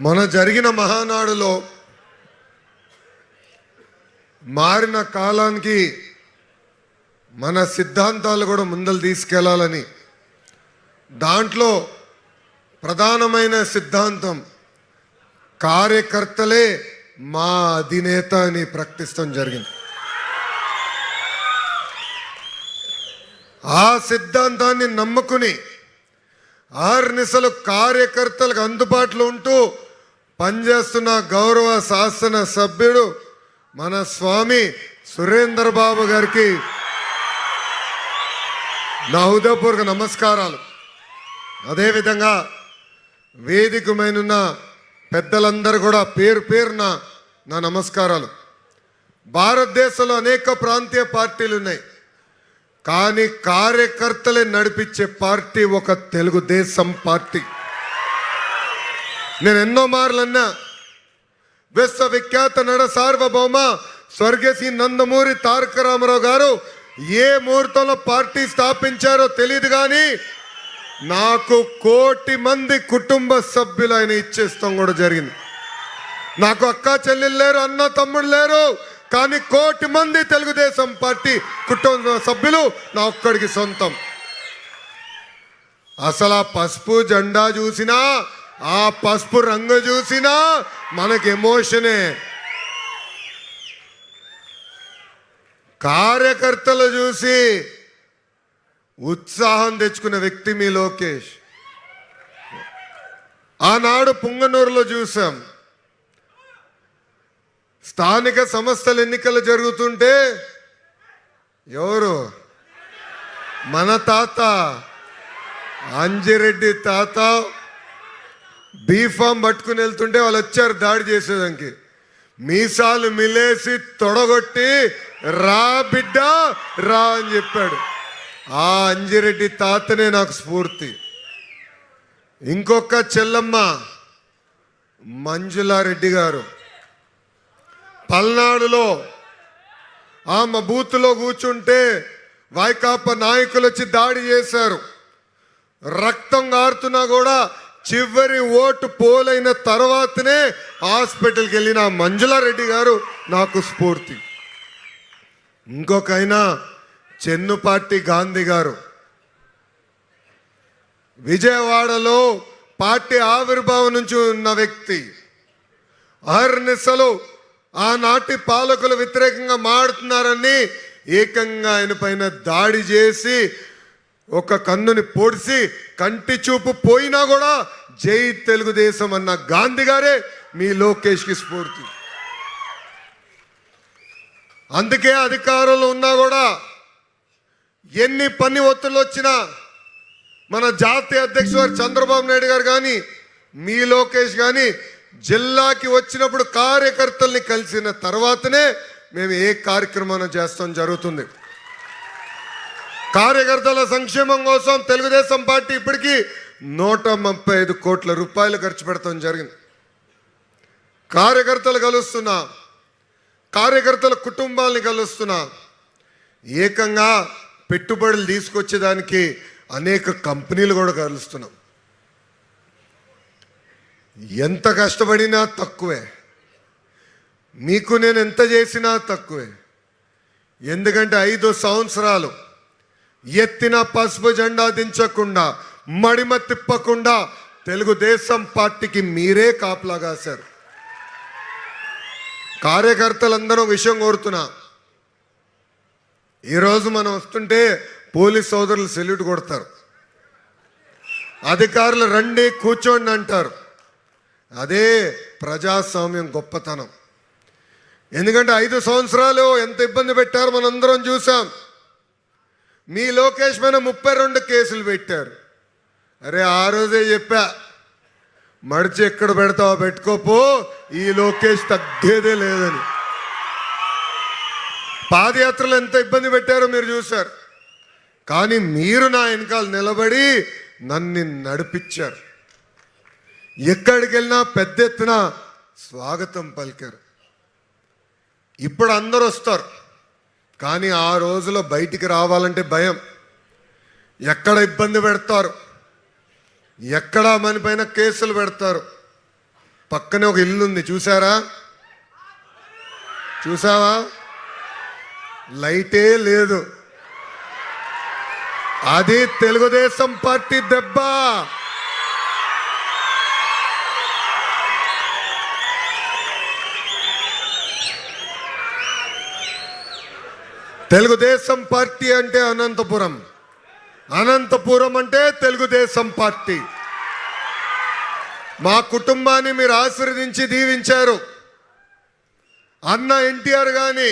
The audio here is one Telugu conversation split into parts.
మన జరిగిన మహానాడులో మారిన కాలానికి మన సిద్ధాంతాలు కూడా ముందలు తీసుకెళ్ళాలని దాంట్లో ప్రధానమైన సిద్ధాంతం కార్యకర్తలే మా అధినేత అని ప్రకటిస్తాం జరిగింది. ఆ సిద్ధాంతాన్ని నమ్ముకుని ఆర్నిసలు కార్యకర్తలకు అందుబాటులో ఉంటూ పనిచేస్తున్న గౌరవ శాసన సభ్యుడు మన స్వామి సురేందర్ బాబు గారికి నా హృదయపూర్వక నమస్కారాలు. అదేవిధంగా వేదికమైనన్న పెద్దలందరూ కూడా పేరు పేరున నా నమస్కారాలు. భారతదేశంలో అనేక ప్రాంతీయ పార్టీలు ఉన్నాయి. కానీ కార్యకర్తలే నడిపించే పార్టీ ఒక తెలుగుదేశం పార్టీ. నేను ఎన్నో మార్లు అన్నా విశ్వవిఖ్యాత నడ సార్వభౌమ స్వర్గశ్రీ నందమూరి తారక రామారావు గారు ఏ ముహూర్తంలో పార్టీ స్థాపించారో తెలియదు కానీ నాకు కోటి మంది కుటుంబ సభ్యులు ఆయన ఇచ్చేస్తాం కూడా జరిగింది. నాకు అక్క చెల్లెలు లేరు అన్న తమ్ముడు లేరు కానీ కోటి మంది తెలుగుదేశం పార్టీ కుటుంబ సభ్యులు నా ఒక్కడికి సొంతం. అసలు ఆ పసుపు జెండా చూసినా ఆ పసుపు రంగు చూసినా మనకి ఎమోషనే. కార్యకర్తలు చూసి ఉత్సాహం తెచ్చుకున్న వ్యక్తి మీ లోకేష్. ఆనాడు పుంగనూరులో చూసాం. స్థానిక సంస్థల ఎన్నికలు జరుగుతుంటే ఎవరు? మన తాత. అంజిరెడ్డి తాత. బీఫామ్ పట్టుకుని వెళ్తుంటే వాళ్ళు వచ్చారు దాడి చేసేదానికి. మీసాలు మిలేసి తొడగొట్టి రా బిడ్డ రా అని చెప్పాడు. ఆ అంజిరెడ్డి తాతనే నాకు స్ఫూర్తి. ఇంకొక చెల్లమ్మ మంజులారెడ్డి గారు. పల్నాడులో ఆమె బూత్లో కూర్చుంటే వైకాపా నాయకులు వచ్చి దాడి చేశారు. రక్తం గారుతున్నా కూడా చివరి ఓటు పోలైన తర్వాతనే హాస్పిటల్కి వెళ్ళిన మంజులారెడ్డి గారు నాకు స్ఫూర్తి. ఇంకొకైనా చెన్నుపాటి గాంధీ గారు. విజయవాడలో పార్టీ ఆవిర్భావం నుంచి ఉన్న వ్యక్తి. అహర్నిశలు ఆనాటి పాలకులు వ్యతిరేకంగా మాడుతున్నారని ఏకంగా ఆయన పైన దాడి చేసి ఒక కన్నుని పొడిసి కంటి చూపు పోయినా కూడా జై తెలుగుదేశం అన్న గాంధీ గారే మీ లోకేష్కి స్ఫూర్తి. అందుకే అధికారంలో ఉన్నా కూడా ఎన్ని పని ఒత్తులు వచ్చినా మన జాతీయ అధ్యక్షుడు చంద్రబాబు నాయుడు గారు కానీ మీ లోకేష్ కానీ జిల్లాకి వచ్చినప్పుడు కార్యకర్తల్ని కలిసిన తర్వాతనే మేము ఏ కార్యక్రమాన్ని చేస్తాం జరుగుతుంది. కార్యకర్తల సంక్షేమం కోసం తెలుగుదేశం పార్టీ ఇప్పటికీ నూట ముప్పై ఐదు కోట్ల రూపాయలు ఖర్చు పెడతాం జరిగింది. కార్యకర్తలు కలుస్తున్నా కార్యకర్తల కుటుంబాలని కలుస్తున్నా ఏకంగా పెట్టుబడులు తీసుకొచ్చేదానికి అనేక కంపెనీలు కూడా కలుస్తున్నాం. ఎంత కష్టపడినా తక్కువే. మీకు నేను ఎంత చేసినా తక్కువే. ఎందుకంటే ఐదు సంవత్సరాలు ఎత్తిన పసుపు జెండా దించకుండా మడిమ తిప్పకుండా తెలుగుదేశం పార్టీకి మీరే కాపలా కాశారు. కార్యకర్తలందరూ విషయం కోరుతున్నా. ఈరోజు మనం వస్తుంటే పోలీస్ సోదరులు సెల్యూట్ కొడతారు. అధికారులు రండి కూర్చోండి అంటారు. అదే ప్రజాస్వామ్యం గొప్పతనం. ఎందుకంటే ఐదు సంవత్సరాలు ఎంత ఇబ్బంది పెట్టారో మనందరం చూసాం మీ లోకేష్ మీద ముప్పై రెండు కేసులు పెట్టారు. అరే ఆ రోజే చెప్పా మడిచి ఎక్కడ పెడతావో పెట్టుకోపో ఈ లోకేష్ తగ్గేదే లేదని. పాదయాత్రలు ఎంత ఇబ్బంది పెట్టారో మీరు చూశారు. కానీ మీరు నా వెనకాల నిలబడి నన్ను నడిపించారు. ఎక్కడికి వెళ్ళినా పెద్ద ఎత్తున స్వాగతం పలికారు. ఇప్పుడు అందరు వస్తారు కానీ ఆ రోజులో బయటికి రావాలంటే భయం. ఎక్కడ ఇబ్బంది పెడతారు? ఎక్కడ మన పైన కేసులు పెడతారు? పక్కనే ఒక ఇల్లు ఉంది చూసారా చూసావా లైటే లేదు. అది తెలుగుదేశం పార్టీ దెబ్బ. తెలుగుదేశం పార్టీ అంటే అనంతపురం. అనంతపురం అంటే తెలుగుదేశం పార్టీ. మా కుటుంబాన్ని మీరు ఆశీర్వదించి దీవించారు. అన్న ఎన్టీఆర్ కానీ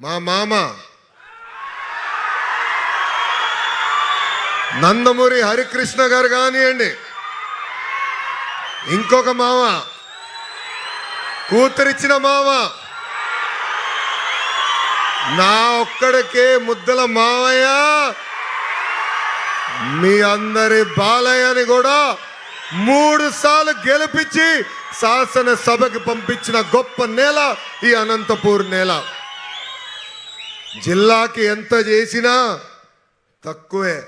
మా మామ నందమూరి హరికృష్ణ గారు కానివ్వండి ఇంకొక మామ కూతురిచ్చిన మామ నా ఒక్కడికే ముద్దల మావయ్య మీ అందరి బాలయ్యని కూడా మూడు సార్లు గెలిపించి శాసనసభకి పంపించిన గొప్ప నేల ఈ అనంతపూర్ నేల. జిల్లాకి ఎంత చేసినా తక్కువే.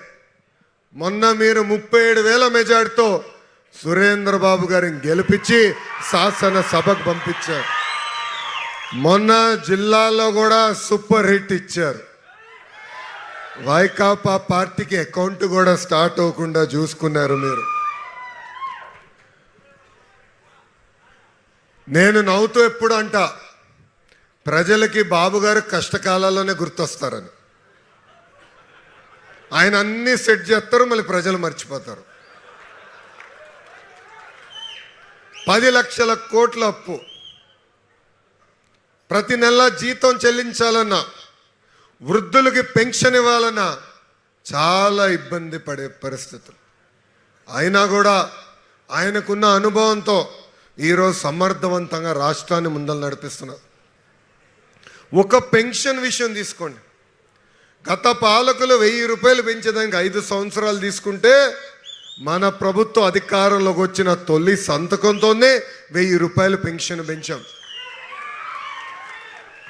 మొన్న మీరు ముప్పై ఏడు వేల మెజార్టీతో సురేంద్రబాబు గారిని గెలిపించి శాసనసభకు పంపించారు. మొన్న జిల్లాలో కూడా సూపర్ హిట్ ఇచ్చారు. వైకాపా పార్టీకి అకౌంట్ కూడా స్టార్ట్ అవ్వకుండా చూసుకున్నారు మీరు. నేను నవ్వుతూ ఎప్పుడు అంట ప్రజలకి బాబు గారు కష్టకాలాల్లోనే గుర్తొస్తారని. ఆయన అన్నీ సెట్ చేస్తారు మళ్ళీ ప్రజలు మర్చిపోతారు. పది లక్షల కోట్ల అప్పు. ప్రతి నెల జీతం చెల్లించాలన్నా వృద్ధులకి పెన్షన్ ఇవ్వాలన్నా చాలా ఇబ్బంది పడే పరిస్థితులు. అయినా కూడా ఆయనకున్న అనుభవంతో ఈరోజు సమర్థవంతంగా రాష్ట్రాన్ని ముందలు నడిపిస్తున్నారు. ఒక పెన్షన్ విషయం తీసుకోండి. గత పాలకులు వెయ్యి రూపాయలు పెంచేదానికి ఐదు సంవత్సరాలు తీసుకుంటే మన ప్రభుత్వ అధికారంలోకి వచ్చిన తొలి సంతకంతోనే వెయ్యి రూపాయలు పెన్షన్ పెంచాం.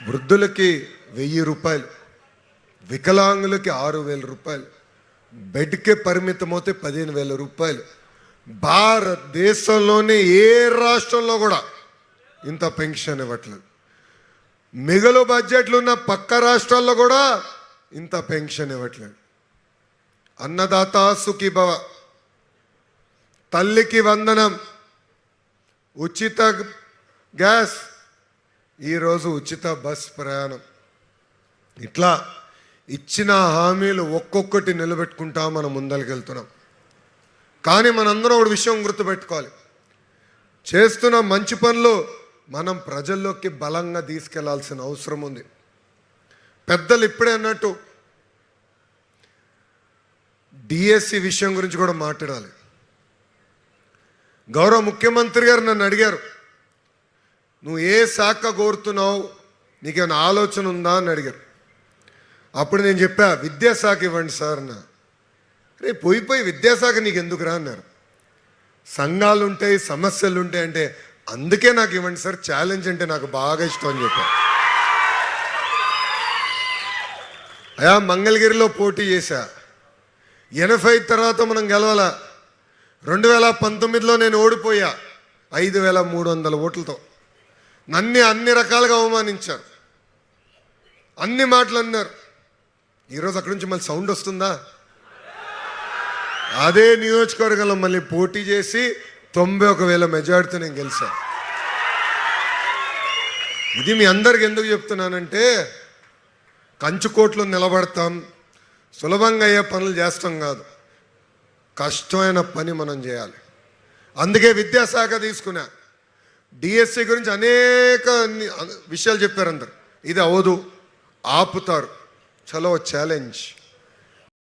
వృద్ధులకి వెయ్యి రూపాయలు వికలాంగులకి ఆరు వేల రూపాయలు బెడ్కే పరిమితం అవుతే పదిహేను వేల రూపాయలు. భారతదేశంలోనే ఏ రాష్ట్రంలో కూడా ఇంత పెన్షన్ ఇవ్వట్లేదు. మిగలు బడ్జెట్లు ఉన్న పక్క రాష్ట్రాల్లో కూడా ఇంత పెన్షన్ ఇవ్వట్లేదు. అన్నదాత సుఖీభవ తల్లికి వందనం ఉచిత గ్యాస్ ఈరోజు ఉచిత బస్ ప్రయాణం. ఇట్లా ఇచ్చిన హామీలు ఒక్కొక్కటి నిలబెట్టుకుంటా మనం ముందరికెళ్తున్నాం కానీ మనందరం ఒక విషయం గుర్తుపెట్టుకోవాలి. చేస్తున్న మంచి పనులు మనం ప్రజల్లోకి బలంగా తీసుకెళ్ళాల్సిన అవసరం ఉంది. పెద్దలు ఇప్పుడే అన్నట్టు డిఎస్సి విషయం గురించి కూడా మాట్లాడాలి. గౌరవ ముఖ్యమంత్రి గారు నన్ను అడిగారు నువ్వు ఏ శాఖ కోరుతున్నావు? నీకేమైనా ఆలోచన ఉందా? అని అడిగారు. అప్పుడు నేను చెప్పా విద్యాశాఖ ఇవ్వండి సార్ అన్న. రే పోయి పోయి విద్యాశాఖ నీకు ఎందుకురా అన్నారు. సంఘాలు ఉంటాయి సమస్యలు ఉంటాయి అంటే అందుకే నాకు ఇవ్వండి సార్ ఛాలెంజ్ అంటే నాకు బాగా ఇష్టం అని చెప్పా. అయా మంగళగిరిలో పోటీ చేశా. ఎనభై తర్వాత మనం గెలవాల. రెండు వేల పంతొమ్మిదిలో నేను ఓడిపోయా. ఐదు వేల మూడు వందల ఓట్లతో. నన్ను అన్ని రకాలుగా అవమానించారు. అన్ని మాటలు అన్నారు. ఈరోజు అక్కడి నుంచి మళ్ళీ సౌండ్ వస్తుందా? అదే నియోజకవర్గంలో మళ్ళీ పోటీ చేసి తొంభై ఒక వేల మెజార్టీతో నేను గెలిచాను ఇది మీ అందరికి ఎందుకు చెప్తున్నానంటే కంచుకోట్లు నిలబడతాం సులభంగా అయ్యే పనులు చేస్తాం కాదు. కష్టమైన పని మనం చేయాలి. అందుకే విద్యాశాఖ తీసుకున్నా. డిఎస్సి గురించి అనేక విషయాలు చెప్పారు అందరు. ఇది అవదు. ఆపుతారు. చలో ఛాలెంజ్